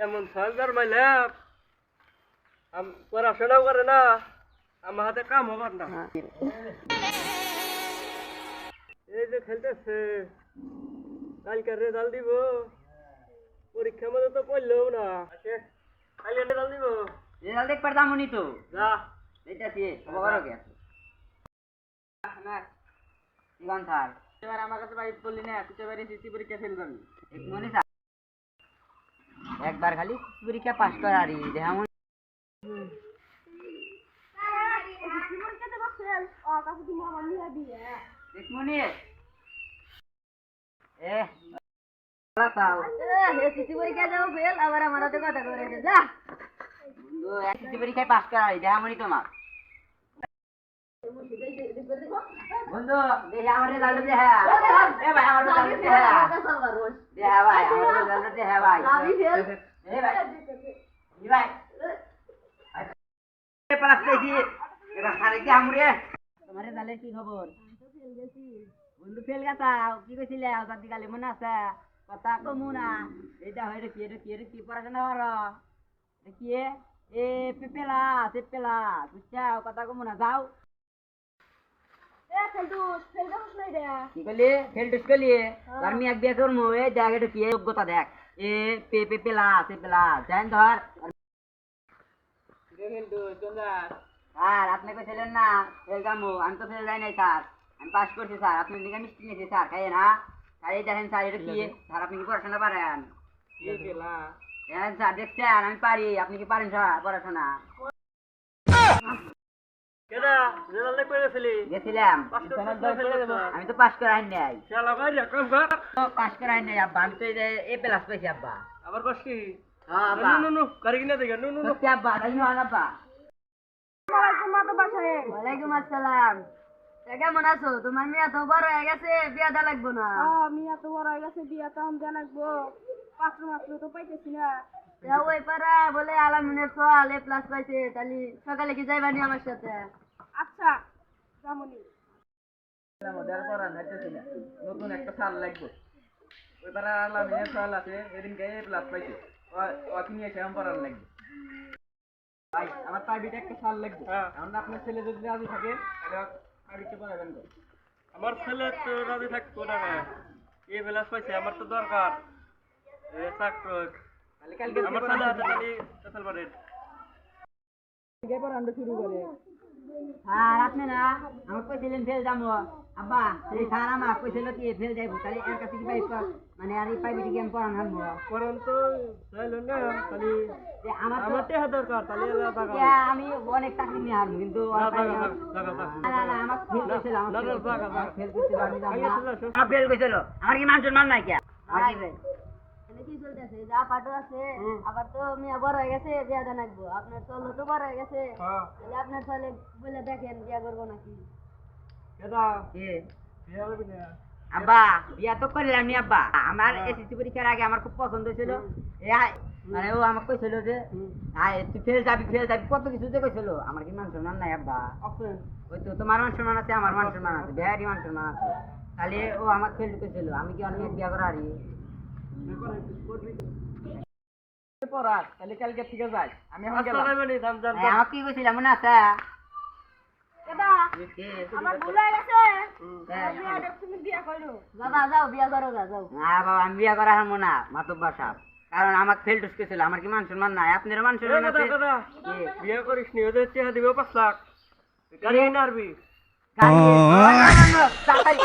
এমন সরকার মাইলাম পড়াশোনাও করে না আমার হাতে কাম হবার না। এই যে খেলতেছে কালকে রেজাল্ট দিব। পরীক্ষার মধ্যে তো পড়লেও না। কালকে রেজাল্ট দিব। রেজাল্ট দেখ পারতাম উনি তো। যা। এইটাছি খবর কে ইগন স্যার এবার আমার কাছে বাইক করলি না তুই সিসি পরীক্ষা ফেল করবি। মনে একবার খালি পরীক্ষা পাস করারি মনে মনে। এসএসসি পরীক্ষায় পাস করারি দেখা মনে তোমার। বন্ধু দেখে আমার এ ভাই, আমার দেখা ভাই এ কি তোমার রেজাল্টের কি ফেল মনে আছে? কথা কমু না। এটা হয় কি? রে কি? রে কি? পড়াশোনা কর। কি এ? পেপেলা পেপেলা বুঝছা কথা কমু না, যাও। কি করলি ফেল করলি আর আমি এক বিয়ে করব এ দেখ এটা কি? যোগ্যতা দেখ। এ পে পে পেলা সে পেলা। জান ধর। আপনি কইছিলেন না? ফেল যাব আমি তো ফেল যাই নাই স্যার। আমি পাস করছি স্যার। আপনি দিকে মিষ্টি নিয়েছি স্যার। খাইয়ে না স্যার এই দেখেন স্যার এটা কি? স্যার আপনি কি পড়াশোনা পারেন? হ্যাঁ স্যার দেখছেন? আমি পারি। আপনি কি পারেন স্যার পড়াশোনা? গেছিলাম। আমি তো পাস করাই নাই। শালা ভাই কাম কর পাস নাই আব্বা। আমি তো এ প্লাস পাইছি আব্বা। আবার পাস কি? হ্যাঁ আব্বা। নু নু নু কিনা দেখে নু নু নু। সত্যি আব্বা তাই নয় আব্বা। ওয়ালাইকুম আসসালাম। কেমন আছো? তোমার মেয়ে তো বড় হয়ে গেছে বিয়া লাগবো না? বড় হয়ে গেছে বিয়া তো আমি জানাকবো পাত্র মাত্র তো পাইতেছি না। ওই পাড়া বলে আলামিনের সোয়াল এ প্লাস পাইছে তাহলে সকালে কি যাইবানি আমার সাথে? আচ্ছা যেমনই মজার পড়া নাইতেছি না নতুন একটা সাল লাগবে। ওই তারা আল্লাহ মেয়ের সাল আছে এদিনকে এ প্লাস পাইছে। ওকে নিয়ে সেরকম পড়ার লাগবে। ভাই আমার প্রাইভেট একটা সাল লাগবে। এখন আপনার ছেলে যদি রাজি থাকে তাহলে প্রাইভেটে পড়াবেন তো আমার ছেলে তো রাজি থাকব না এ প্লাস পাইছে আমার তো দরকার। আমার ছেলে হাতে তাহলে চাল পারে শুরু করে। আর আপনি না আমার কইছিলেন ফেল যাব। আব্বা এই স্যার আমার কইছিল কি ফেল যাইবো তাহলে এর কাছে কি পাইব মানে আর এই পাইবে কি আমি পড়ান হারবো পড়ান তো চাইল না তাহলে আমার আমার টেহা দরকার তাহলে টাকা আমি অনেক চাকরি নিয়ে হারবো কিন্তু। টাকা টাকা আমার ফেল কইছিল আমার ফেল। কইছিল আমি ফেল কইছিল আমার কি মান সম্মান নাই কি? কি চলতেছে? যা পাটো আছে আবার তো মিয়া বড় হয়ে গেছে বিয়া আপনার চলো তো বড় হয়ে গেছে। হ্যাঁ। তাহলে আপনার ছেলে বলে দেখেন বিয়া করব নাকি? আব্বা বিয়া তো করলাম নি আব্বা। আমার এসএসসি পরীক্ষার আগে আমার খুব পছন্দ ছিল এ আই- মানে ও আমাকে কইছিল যে তুই ফেল যাবি ফেল যাবি কত কিছু যে কইছিল। আমার কি মান সম্মান নাই আব্বা। ওই তো তোমার মান সম্মান আছে আমার মান সম্মান আছে বিহারি মান সম্মান আছে। তাহলে ও আমার ফেল কইছিল। আমি কি অনেক বিয়া করা আমি এখন গেলাম। যাম যাম এই, আমাকে কি কইছিল আছে? কেডা কি? আমার ভুল গেছে। বিয়া দেখ তুমি বিয়া করো বাবা যাও বিয়া করো গা যাও। না বাবা আমি বিয়া করা হারবো না মাতব্বা সাহেব। কারণ আমাকে ফেল টুস কইছিল আমার কি মান সম্মান নাই? আপনার মান সম্মান আছে? বিয়ে করিস নি ওদের চেহারা দিবে পাঁচ লাখ। গাড়ি কিনে আরবি গাড়ি-